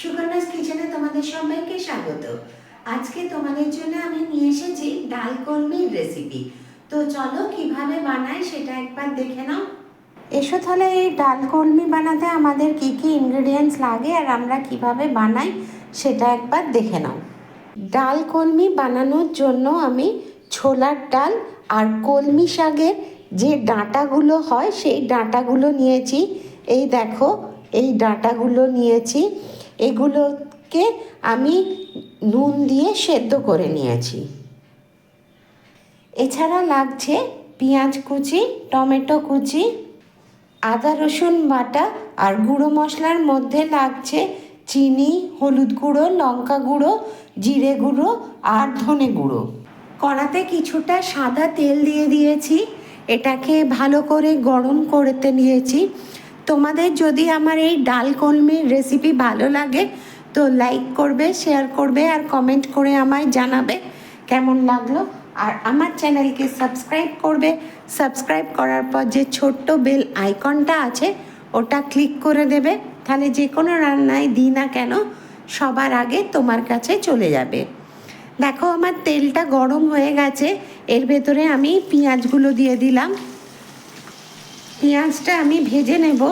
সুগন্ধাস কিচেনে তোমাদের সবাইকে স্বাগত। আজকে তোমাদের জন্য আমি নিয়ে এসেছি ডাল কলমির রেসিপি তো চলো কীভাবে বানাই সেটা একবার দেখে নাও। এসো তাহলে এই ডাল কলমি বানাতে আমাদের কি কি ইনগ্রেডিয়েন্টস লাগে আর আমরা কীভাবে বানাই সেটা একবার দেখে নাও। ডাল কলমি বানানোর জন্য আমি ছোলার ডাল আর কলমি শাকের যে ডাঁটাগুলো হয় সেই ডাঁটাগুলো নিয়েছি। এই দেখো, এই ডাঁটাগুলো নিয়েছি। এগুলোকে আমি নুন দিয়ে সেদ্ধ করে নিয়েছি। এছাড়া লাগছে পেঁয়াজ কুচি, টমেটো কুচি, আদা রসুন বাটা আর গুঁড়ো মশলার মধ্যে লাগছে চিনি, হলুদ গুঁড়ো, লঙ্কা গুঁড়ো, জিরে গুঁড়ো আর ধনে গুঁড়ো। কড়াতে কিছুটা সাদা তেল দিয়ে দিয়েছি। এটাকে ভালো করে গরম করতে নিয়েছি। তোমাদের যদি আমার এই ডাল কলমির রেসিপি ভালো লাগে, তো লাইক করবে শেয়ার করবে আর কমেন্ট করে আমায় জানাবে কেমন লাগল। আর আমার চ্যানেলকে সাবস্ক্রাইব করবে। সাবস্ক্রাইব করার পর যে ছোট্ট বেল আইকনটা আছে, ওটা ক্লিক করে দেবে। তাহলে যে কোনো রান্নায় দিই না কেন, সবার আগে তোমার কাছে চলে যাবে। দেখো আমার তেলটা গরম হয়ে গেছে, এর ভেতরে আমি পেঁয়াজগুলো দিয়ে দিলাম। পেঁয়াজটা আমি ভেজে নেব।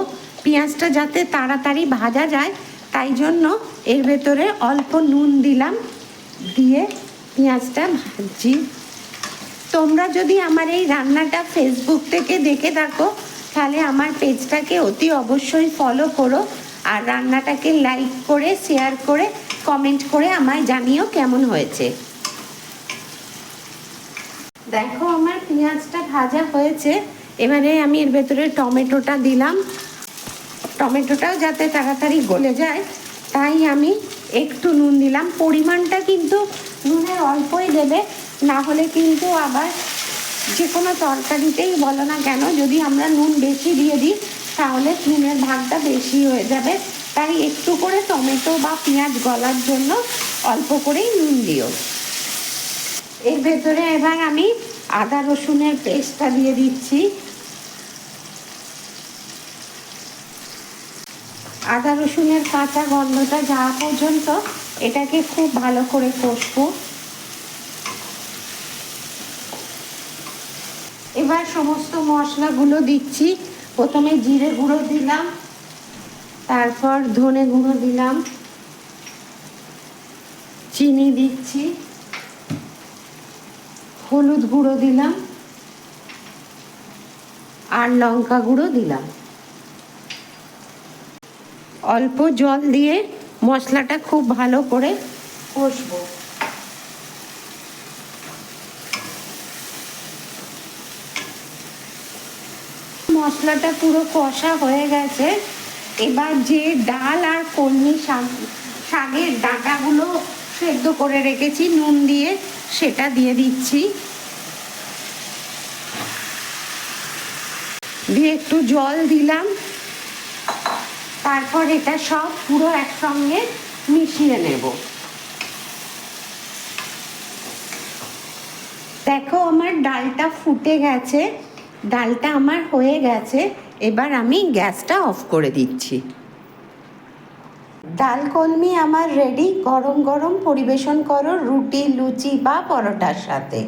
পেঁয়াজটা যাতে তাড়াতাড়ি ভাজা যায়, তাই জন্য এর ভেতরে অল্প নুন দিলাম, দিয়ে পেঁয়াজটা ভাজি তোমরা যদি আমার এই রান্নাটা ফেসবুক থেকে দেখে থাকো, তাহলে আমার পেজটাকে অতি অবশ্যই ফলো করো আর রান্নাটাকে লাইক করে শেয়ার করে কমেন্ট করে আমায় জানিও কেমন হয়েছে। দেখো আমার পেঁয়াজটা ভাজা হয়েছে। এবারে আমি এর ভেতরে টমেটোটা দিলাম। টমেটোটাও যাতে তাড়াতাড়ি গলে যায়, তাই আমি একটু নুন দিলাম। পরিমাণটা কিন্তু নুনের অল্পই দেবে, না হলে কিন্তু আবার যে কোনো তরকারিতেই বলো না কেন, যদি আমরা নুন বেশি দিয়ে দিই, তাহলে নুনের ভাগটা বেশি হয়ে যাবে। তাই একটু করে টমেটো বা পেঁয়াজ গলার জন্য অল্প করেই নুন দিও। এর ভেতরে এবার আমি আদা রসুনের পেস্টটা দিয়ে দিচ্ছি। আদা রসুনের কাঁচা গন্ধটা যাওয়া পর্যন্ত এটাকে খুব ভালো করে কষবো। এবার সমস্ত মশলাগুলো দিচ্ছি। প্রথমে জিরে গুঁড়ো দিলাম, তারপর ধনে গুঁড়ো দিলাম, চিনি দিচ্ছি, হলুদ গুঁড়ো দিলাম, আর লঙ্কা গুঁড়ো দিলাম। অল্প জল দিয়ে মশলাটা খুব ভালো করে কষবো। মশলাটা পুরো কষা হয়ে গেছে। এবার যে ডাল আর কলমি শাক, শাকের ডাঁটাগুলো সেদ্ধ করে রেখেছি, নুন দিয়ে সেটা দিয়ে দিচ্ছি। দিয়ে একটু জল দিলাম। তারপর এটা সব পুরো একসঙ্গে মিশিয়ে নেব। দেখো আমার ডালটা ফুটে গেছে, ডালটা আমার হয়ে গেছে, এবার আমি গ্যাসটা অফ করে দিচ্ছি। ডাল কলমি আমার রেডি গরম গরম পরিবেশন করো রুটি, লুচি বা পরোটার সাথে।